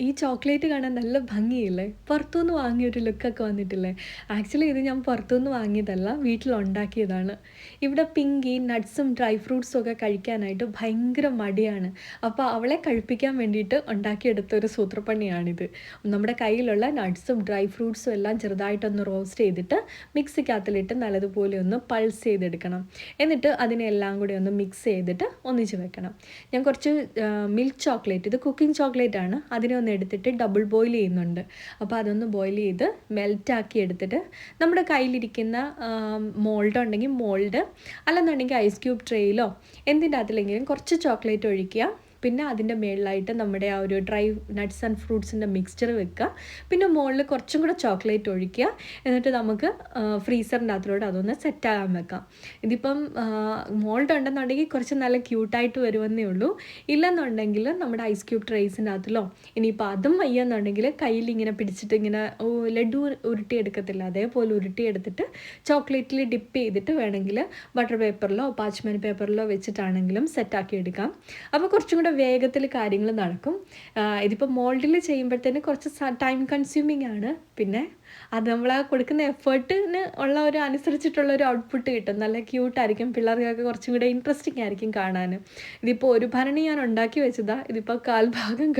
ഈ ചോക്ലേറ്റ് കാണാൻ നല്ല ഭംഗിയില്ലേ? പുറത്തുനിന്ന് വാങ്ങിയ ഒരു ലുക്കൊക്കെ വന്നിട്ടില്ലേ? ആക്ച്വലി ഇത് ഞാൻ പുറത്തുനിന്ന് വാങ്ങിയതല്ല വീട്ടിൽ ഉണ്ടാക്കിയതാണ് ഇവിടെ പിങ്കി നട്ട്സും ഡ്രൈ ഫ്രൂട്ട്സും ഒക്കെ കഴിക്കാനായിട്ട് ഭയങ്കര മടിയാണ്. അപ്പോൾ അവളെ കഴിപ്പിക്കാൻ വേണ്ടിയിട്ട് ഉണ്ടാക്കിയെടുത്ത ഒരു സൂത്രപ്പണിയാണിത്. നമ്മുടെ കയ്യിലുള്ള നട്ട്സും ഡ്രൈ ഫ്രൂട്ട്സും എല്ലാം ചെറുതായിട്ടൊന്ന് റോസ്റ്റ് ചെയ്തിട്ട് മിക്സിക്കകത്തിലിട്ട് നല്ലതുപോലെ ഒന്ന് പൾസ് ചെയ്തെടുക്കണം. എന്നിട്ട് അതിനെല്ലാം കൂടി ഒന്ന് മിക്സ് ചെയ്തിട്ട് ഒന്നിച്ച് വെക്കണം. ഞാൻ കുറച്ച് മിൽക്ക് ചോക്ലേറ്റ് ഇത് കുക്കിംഗ് ചോക്ലേറ്റ് ആണ് അതിനെ ഒന്ന് എടുത്തിട്ട് ഡബിൾ ബോയിൽ ചെയ്യുന്നുണ്ട്. അപ്പോൾ അതൊന്ന് ബോയിൽ ചെയ്ത് മെൽറ്റാക്കി എടുത്തിട്ട് നമ്മുടെ കയ്യിലിരിക്കുന്ന മോൾഡ് ഉണ്ടെങ്കിൽ മോൾഡ് അല്ലെന്നുണ്ടെങ്കിൽ ഐസ് ക്യൂബ് ട്രേയിലോ എന്തിന്റെ അതിലെങ്കിലും കുറച്ച് ചോക്ലേറ്റ് ഒഴിക്കുക. പിന്നെ അതിന്റെ മുകളിലായിട്ട് നമ്മുടെ ആ ഒരു ഡ്രൈ നട്ട്സ് ആൻഡ് ഫ്രൂട്ട്സിന്റെ മിക്സ്ചർ വെക്കുക. പിന്നെ മുകളിൽ കുറച്ചും കൂടെ ചോക്ലേറ്റ് ഒഴിക്കുക. എന്നിട്ട് നമുക്ക് ഫ്രീസറിന്റെ അകത്തിലൂടെ അതൊന്ന് സെറ്റാകാൻ വെക്കാം. ഇതിപ്പം മോൾഡ് ഉണ്ടെന്നുണ്ടെങ്കിൽ കുറച്ച് നല്ല ക്യൂട്ടായിട്ട് വരുമെന്നേ ഉള്ളൂ. ഇല്ലെന്നുണ്ടെങ്കിൽ നമ്മുടെ ഐസ് ക്യൂബ് ട്രേസിന്റെ അകത്തിലോ ഇനിയിപ്പോൾ അതും വയ്യെന്നുണ്ടെങ്കിൽ കയ്യിൽ ഇങ്ങനെ പിടിച്ചിട്ട് ഇങ്ങനെ ലഡു ഉരുട്ടിയെടുക്കത്തില്ല അതേപോലെ ഉരുട്ടി എടുത്തിട്ട് ചോക്ലേറ്റിൽ ഡിപ്പ് ചെയ്തിട്ട് വേണമെങ്കിൽ ബട്ടർ പേപ്പറിലോ പാച്ച്മെൻ പേപ്പറിലോ വെച്ചിട്ടാണെങ്കിലും സെറ്റാക്കി എടുക്കാം. അപ്പോൾ കുറച്ചും കൂടെ വേഗത്തിൽ കാര്യങ്ങൾ നടക്കും. ഇതിപ്പോൾ മോൾഡിൽ ചെയ്യുമ്പോഴത്തേന് കുറച്ച് ടൈം കൺസ്യൂമിങ് ആണ്. പിന്നെ അത് നമ്മൾ ആ കൊടുക്കുന്ന എഫേർട്ടിന് ഉള്ള ഒരു അനുസരിച്ചിട്ടുള്ള ഒരു ഔട്ട്പുട്ട് കിട്ടും. നല്ല ക്യൂട്ടായിരിക്കും പിള്ളേർക്കൊക്കെ കുറച്ചും കൂടെ ഇൻട്രസ്റ്റിംഗ് ആയിരിക്കും കാണാൻ ഇതിപ്പോൾ ഒരു ഭരണി ഞാൻ ഉണ്ടാക്കി വെച്ചതാണ് ഇതിപ്പോൾ കാൽഭാഗം